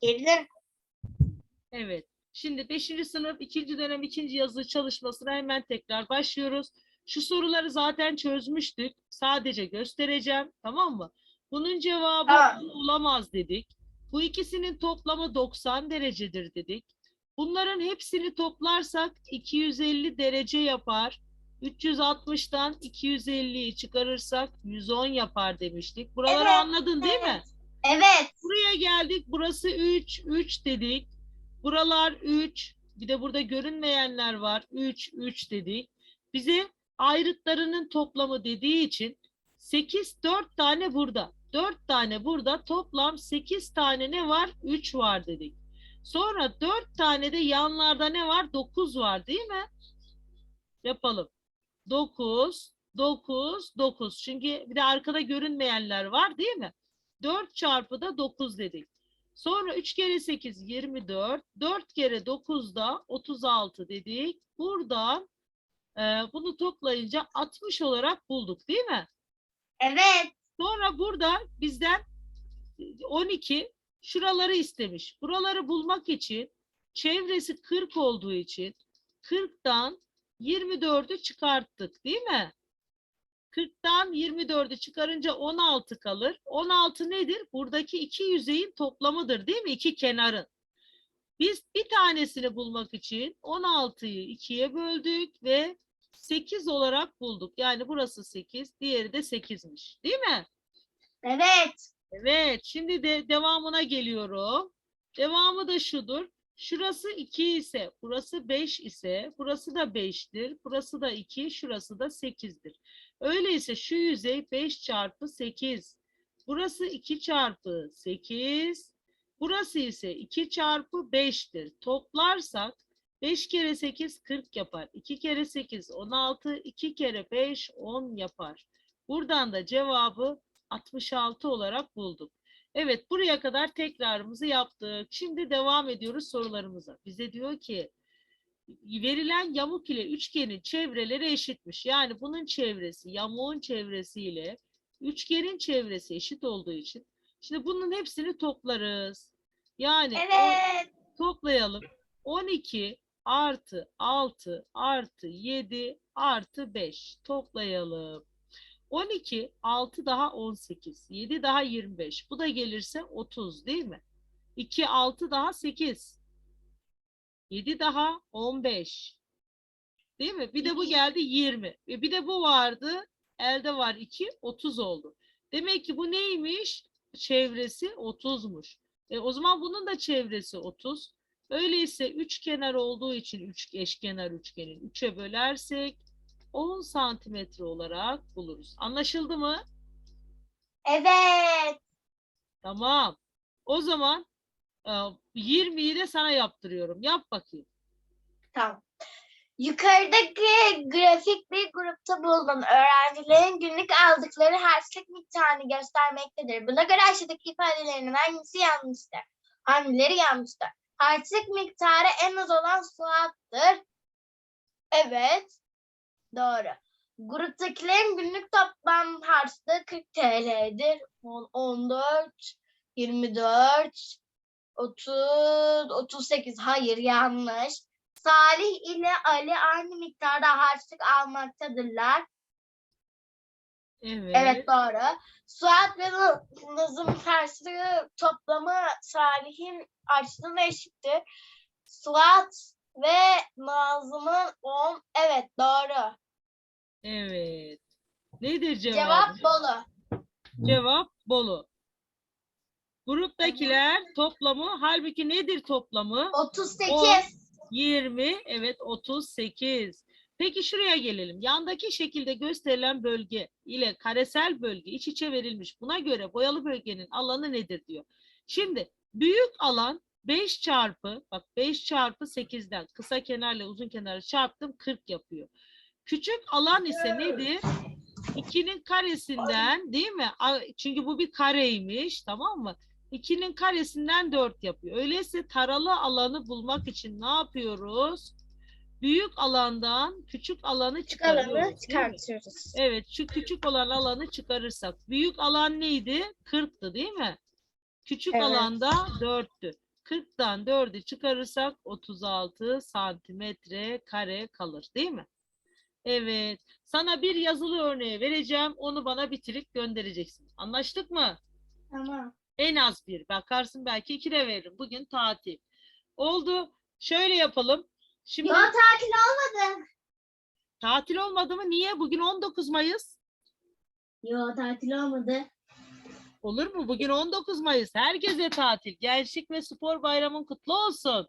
Geride Evet. Şimdi 5. sınıf 2. dönem 2. yazılı çalışmasına hemen tekrar başlıyoruz. Şu soruları zaten çözmüştük. Sadece göstereceğim. Tamam mı? Bunun cevabı Tamam. olamaz dedik. Bu ikisinin toplamı 90 derecedir dedik. Bunların hepsini toplarsak 250 derece yapar. 360'tan 250'yi çıkarırsak 110 yapar demiştik. Buraları Evet, anladın değil mi? Evet. Buraya geldik. Burası 3, 3 dedik. Buralar 3. Bir de burada görünmeyenler var. 3, 3 dedik. Bize ayrıtlarının toplamı dediği için 8, 4 tane burada. 4 tane burada. Toplam 8 tane ne var? 3 var dedik. Sonra 4 tane de yanlarda ne var? 9 var değil mi? Yapalım. 9, 9, 9. Çünkü bir de arkada görünmeyenler var değil mi? 4 çarpı da 9 dedik. Sonra 3 kere 8 24. 4 kere 9 da 36 dedik. Buradan e, bunu toplayınca 60 olarak bulduk değil mi? Evet. Sonra burada bizden e, 12 şuraları istemiş. Buraları bulmak için çevresi 40 olduğu için 40'tan 24'ü çıkarttık değil mi? 40'tan 24'ü çıkarınca 16 kalır. 16 nedir? Buradaki iki yüzeyin toplamıdır değil mi? İki kenarın. Biz bir tanesini bulmak için 16'yı ikiye böldük ve 8 olarak bulduk. Yani burası 8, diğeri de 8'miş. Değil mi? Evet. Evet, şimdi de devamına geliyorum. Devamı da şudur. Şurası 2 ise, burası 5 ise, burası da 5'tir. Burası da 2, şurası da 8'dir. Öyleyse şu yüzey 5 çarpı 8. Burası 2 çarpı 8. Burası ise 2 çarpı 5'tir. Toplarsak 5 kere 8 40 yapar. 2 kere 8 16, 2 kere 5 10 yapar. Buradan da cevabı 66 olarak bulduk. Evet buraya kadar tekrarımızı yaptık. Şimdi devam ediyoruz sorularımıza. Bize diyor ki verilen yamuk ile üçgenin çevreleri eşitmiş. Yani bunun çevresi yamuğun çevresiyle üçgenin çevresi eşit olduğu için şimdi bunun hepsini toplarız. Yani Evet. toplayalım. 12 artı 6 artı 7 artı 5 toplayalım. 12, 6 daha 18, 7 daha 25. Bu da gelirse 30 değil mi? 2, 6 daha 8. 7 daha 15. Değil mi? Bir de bu geldi 20. Ve bir de bu vardı. Elde var 2, 30 oldu. Demek ki bu neymiş? Çevresi 30'muş. E, o zaman bunun da çevresi 30. Öyleyse üç kenar olduğu için üç eşkenar üçgenin 3'e bölersek 10 santimetre olarak buluruz. Anlaşıldı mı? Evet. Tamam. O zaman e, 20'yi de sana yaptırıyorum. Yap bakayım. Tamam. Yukarıdaki grafik bir grupta bulunan öğrencilerin günlük aldıkları harçlık miktarını göstermektedir. Buna göre aşağıdaki ifadelerin hangisi yanlıştır? Hangileri yanlıştır? Harçlık miktarı en az olan Suat'tır. Evet. Doğru. Gruptakilerin günlük toplam harçlığı 40 TL'dir. On- 14, 24, 30, 38. Hayır yanlış. Salih ile Ali aynı miktarda harçlık almaktadırlar. Evet. Evet doğru. Suat ve Naz- Nazım harçlığı toplamı Salih'in harçlığına eşittir. Suat ve Nazım'ın 10. Evet doğru. Evet. Nedir cevap? Cevap Bolu. Cevap Bolu. Gruptakiler toplamı halbuki nedir toplamı? 38. O- 20, evet 38. Peki şuraya gelelim. Yandaki şekilde gösterilen bölge ile karesel bölge iç içe verilmiş. Buna göre boyalı bölgenin alanı nedir diyor. Şimdi büyük alan 5 çarpı bak 5 çarpı 8'den kısa kenarla uzun kenarı çarptım 40 yapıyor. Küçük alan ise nedir? 2'nin karesinden değil mi? Çünkü bu bir kareymiş tamam mı? 2'nin karesinden 4 yapıyor. Öyleyse taralı alanı bulmak için ne yapıyoruz? Büyük alandan küçük alanı çıkarıyoruz. Alanı çıkartıyoruz. Evet, şu küçük olan alanı çıkarırsak. Büyük alan neydi? 40'tı değil mi? Küçük Evet. alanda 4'tü. 40'tan 4'ü çıkarırsak 36 santimetre kare kalır değil mi? Evet. Sana bir yazılı örneği vereceğim. Onu bana bitirip göndereceksin. Anlaştık mı? Tamam. En az bir. Bakarsın belki iki de veririm. Bugün tatil. Oldu. Şöyle yapalım. Şimdi tatil olmadı. tatil olmadı mı? Niye? Bugün 19 Mayıs. Yo tatil olmadı. Olur mu? Bugün 19 Mayıs. Herkese tatil. Gençlik ve Spor Bayramın kutlu olsun.